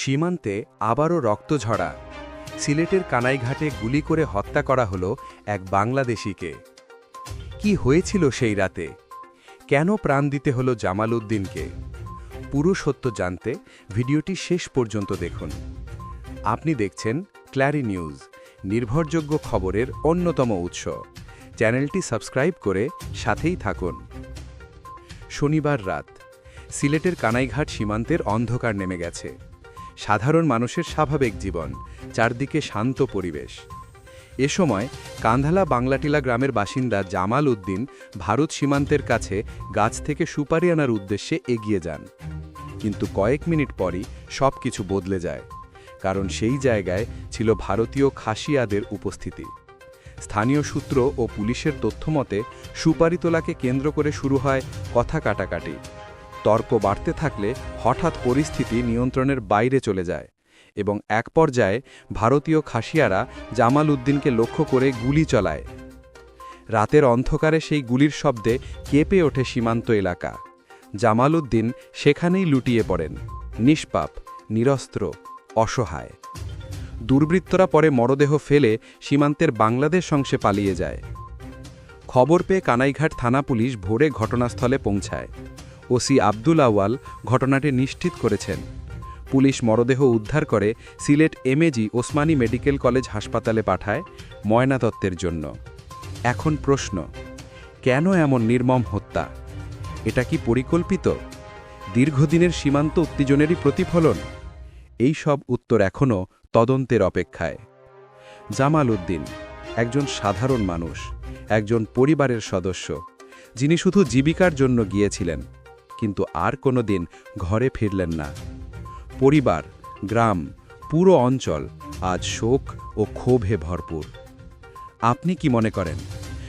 সীমান্তে আবারও রক্তঝরা সিলেটের কানাইঘাটে গুলি করে হত্যা করা হলো এক বাংলাদেশিকে। কি হয়েছিল সেই রাতে? কেন প্রাণ দিতে হলো জামাল উদ্দিনকে পুরো সত্য জানতে ভিডিওটি শেষ পর্যন্ত দেখুন। আপনি দেখছেন ক্ল্যারি নিউজ, নির্ভরযোগ্য খবরের অন্যতম উৎস। চ্যানেলটি সাবস্ক্রাইব করে সাথেই থাকুন। শনিবার রাত, সিলেটের কানাইঘাট সীমান্তের অন্ধকার নেমে গেছে। সাধারণ মানুষের স্বাভাবিক জীবন, চারদিকে শান্ত পরিবেশ। এ সময় কান্ধালা বাংলাটিলা গ্রামের বাসিন্দা জামাল উদ্দিন ভারত সীমান্তের কাছে গাছ থেকে সুপারি আনার উদ্দেশ্যে এগিয়ে যান। কিন্তু কয়েক মিনিট পরই সব কিছু বদলে যায়, কারণ সেই জায়গায় ছিল ভারতীয় খাসিয়াদের উপস্থিতি। স্থানীয় সূত্র ও পুলিশের তথ্যমতে সুপারি তোলাকে কেন্দ্র করে শুরু হয় কথা কাটাকাটি। তর্ক বাড়তে থাকলে হঠাৎ পরিস্থিতি নিয়ন্ত্রণের বাইরে চলে যায় এবং এক পর্যায়ে ভারতীয় খাসিয়ারা জামাল উদ্দিনকে লক্ষ্য করে গুলি চলায়। রাতের অন্ধকারে সেই গুলির শব্দে কেঁপে ওঠে সীমান্ত এলাকা। জামাল উদ্দিন সেখানেই লুটিয়ে পড়েন। নিষ্পাপ, নিরস্ত্র, অসহায়। দুর্বৃত্তরা পরে মরদেহ ফেলে সীমান্তের বাংলাদেশ অংশে পালিয়ে যায়। খবর পেয়ে কানাইঘাট থানা পুলিশ ভোরে ঘটনাস্থলে পৌঁছায়। ওসি আব্দুল আওয়াল ঘটনাটি নিশ্চিত করেছেন। পুলিশ মরদেহ উদ্ধার করে Sylhet MAG Osmani medical college হাসপাতালে পাঠায় ময়নাতত্ত্বের জন্য। এখন প্রশ্ন, কেন এমন নির্মম হত্যা? এটা কি পরিকল্পিত? দীর্ঘদিনের সীমান্ত উত্তেজনেরই প্রতিফলন? এই সব উত্তর এখনও তদন্তের অপেক্ষায়। জামাল উদ্দিন, একজন সাধারণ মানুষ, একজন পরিবারের সদস্য, যিনি শুধু জীবিকার জন্য গিয়েছিলেন। কিন্তু আর কোনো দিন ঘরে ফিরলেন না। পরিবার, গ্রাম, পুরো অঞ্চল আজ শোক ও ক্ষোভে ভরপুর। আপনি কি মনে করেন,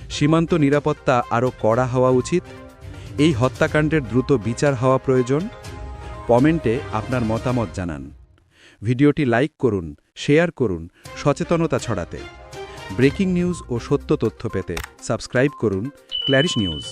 সীমান্ত নিরাপত্তা আরও কড়া হওয়া উচিত? এই হত্যাকাণ্ডের দ্রুত বিচার হওয়া প্রয়োজন? কমেন্টে আপনার মতামত জানান। ভিডিওটি লাইক করুন, শেয়ার করুন, সচেতনতা ছড়াতে। ব্রেকিং নিউজ ও সত্য তথ্য পেতে সাবস্ক্রাইব করুন, ক্ল্যারিশ নিউজ।